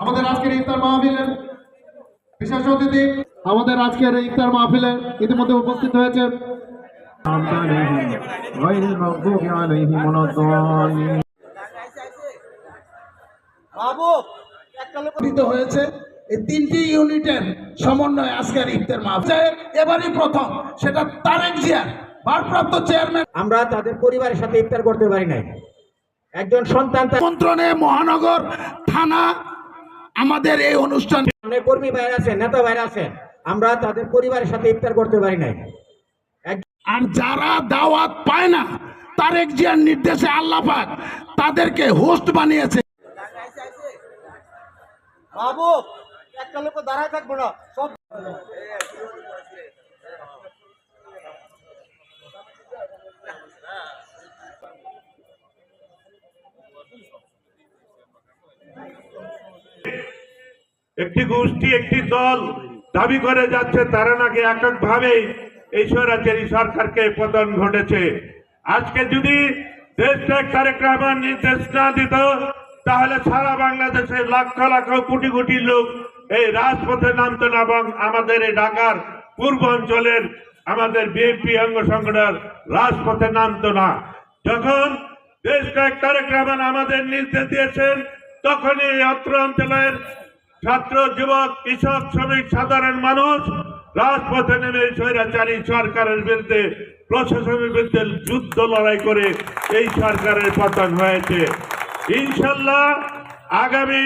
আমাদের আজকের ইফতার মাহফিলে বিশেষ অতিথি আমাদের আজকের ইফতার মাহফিলে ইতিমধ্যে উপস্থিত হয়েছে। হয়েছে। তিনটি ইউনিটের সমন্বয় আজকের প্রথম সেটা তারেক জিয়ার ভারপ্রাপ্ত চেয়ারম্যান। আমরা তাদের পরিবারের সাথে ইফতার করতে পারি নাই। একজন সন্তান মহানগর থানা আমাদের এই অনুষ্ঠান অনেক কর্মী বাইরে আছে নেতা বাইরে আছে আমরা তাদের পরিবারের সাথে ইফতার করতে পারি নাই। আর যারা দাওয়াত পায় না তারেক জিয়ার নির্দেশে আল্লাহ পাক তাদেরকে হোস্ট বানিয়েছে। বাবু একটা লোক দাঁড়ায় থাকব না সব একটি গোষ্ঠী, একটি দল দাবি করে যাচ্ছে, তারা নাকি এককভাবে এই স্বৈরাচারী সরকারকে পতন ঘটেছে। আজকে যদি দেশটা কার্যক্রম নির্দেশ না দিত, তাহলে সারা বাংলাদেশের লক্ষ লক্ষ কোটি কোটি লোক এই রাজপথে নামতো না এবং আমাদের এই ঢাকার পূর্ব অঞ্চলের আমাদের বিএনপি অঙ্গ সংগঠনের রাজপথে নামত না। যখন দেশ কার্যক্রম আমাদের নির্দেশ দিয়েছেন, তখনই অত্র অঞ্চলের ছাত্র, যুবক, কৃষক, শ্রমিক, সাধারণ মানুষ, রাজপথে নেমে স্বৈরাচারী সরকারের বিরুদ্ধে, প্রশাসনের বিরুদ্ধে যুদ্ধ লড়াই করে এই সরকারের পতন হয়েছে। ইনশাল্লাহ আগামী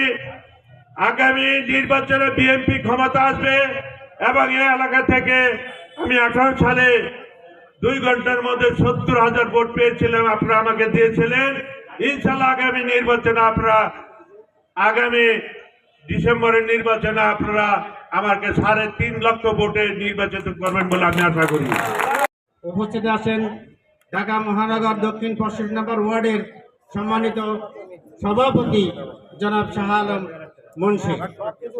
আগামী নির্বাচনে বিএনপি ক্ষমতা আসবে এবং এই এলাকা থেকে আমি আঠারো সালে দুই ঘণ্টার মধ্যে সত্তর হাজার ভোট পেয়েছিলাম, আপনারা আমাকে দিয়েছিলেন। ইনশাল্লাহ আগামী নির্বাচনে আপনারা আগামী ডিসেম্বরের নির্বাচনে আপনারা আমাকে সাড়ে তিন লক্ষ ভোটে নির্বাচিত করবেন বলে আমি আশা করি। উপস্থিত আছেন ঢাকা মহানগর দক্ষিণ পশ্চিম নম্বর ওয়ার্ডের সম্মানিত সভাপতি জনাব শাহ আলম মুন্সি।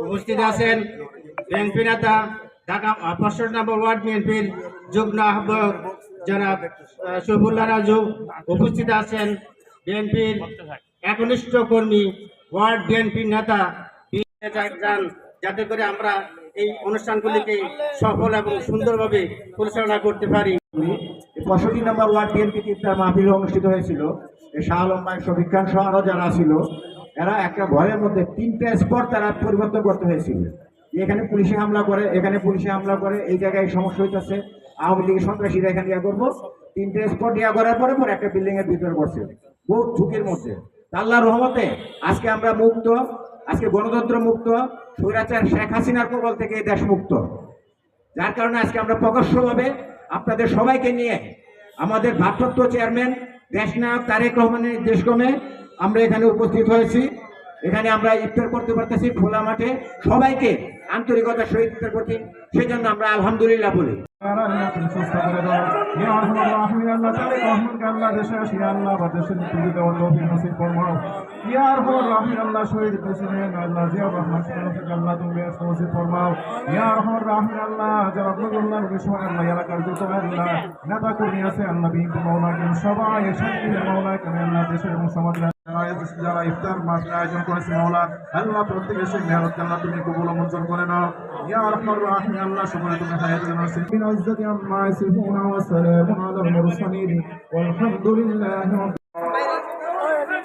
উপস্থিত আছেন বিএনপি নেতা ঢাকা পশ্চিম নম্বর ওয়ার্ড বিএনপির যুগ্ম আহ্বায়ক জনাব আহ, শফিউল্লাহ রাজু। উপস্থিত আছেন বিএনপির একনিষ্ঠ কর্মী ওয়ার্ড বিএনপির নেতা যান, যাতে করে আমরা এই অনুষ্ঠানগুলিকে সফল এবং সুন্দরভাবে পরিচালনা করতে পারি। পঁয়ষট্টি নম্বর ওয়ার্ড বিএনপি ইফতার মাহফিল অনুষ্ঠিত হয়েছিল। শাহ আলম শফিক সহ আরও যারা ছিল, এরা একটা ঘরের মধ্যে তিনটা স্পট তারা পরিবর্তন করতে হয়েছিল। এখানে পুলিশে হামলা করে, এখানে পুলিশে হামলা করে, এই জায়গায় সমস্যা হইতেছে। আওয়ামী লীগের সন্ত্রাসীরা এখানে ইয়া করব। তিনটে স্পট ইয়া করার পরে পরে একটা বিল্ডিং এর ভিতরে করছে বহুত ঝুঁকির মধ্যে। তা আল্লাহর রহমতে আজকে আমরা মুক্ত। আজকে গণতন্ত্র মুক্ত স্বৈরাচার শেখ হাসিনার কবল থেকে দেশ মুক্ত যার কারণে আজকে আমরা প্রকাশ্যভাবে আপনাদের সবাইকে নিয়ে আমাদের ভারপ্রাপ্ত চেয়ারম্যান দেশনায়ক তারেক রহমানের নির্দেশক্রমে আমরা এখানে উপস্থিত হয়েছি। এখানে আমরা ইফতার করতে পারতেছি খোলা মাঠে। সবাইকে আন্তরিকতার সহিত ইফতার করছি সেই জন্য আমরা আলহামদুলিল্লাহ বলি। নেতা কর্মী আছে, আল্লাহ বিএনপি মৌলাকে, সবাই শান্তির মৌলাকে আল্লাহ দেশের এবং সমাজের যারা ইফতার মাসের আয়োজন করেছে, মৌলা আল্লাহ প্রত্যেকের সেই মেহনত আল্লাহ তুমি কবুল মঞ্জুর করে নাও। রাহিম আল্লাহ তুমি হায়াত জানাচ্ছি বিন ইজ্জতি আম্মা ইয়াসিফুন ওয়া সালামুন আলাল মুরসালিন। ওয়ালহামদুলিল্লাহি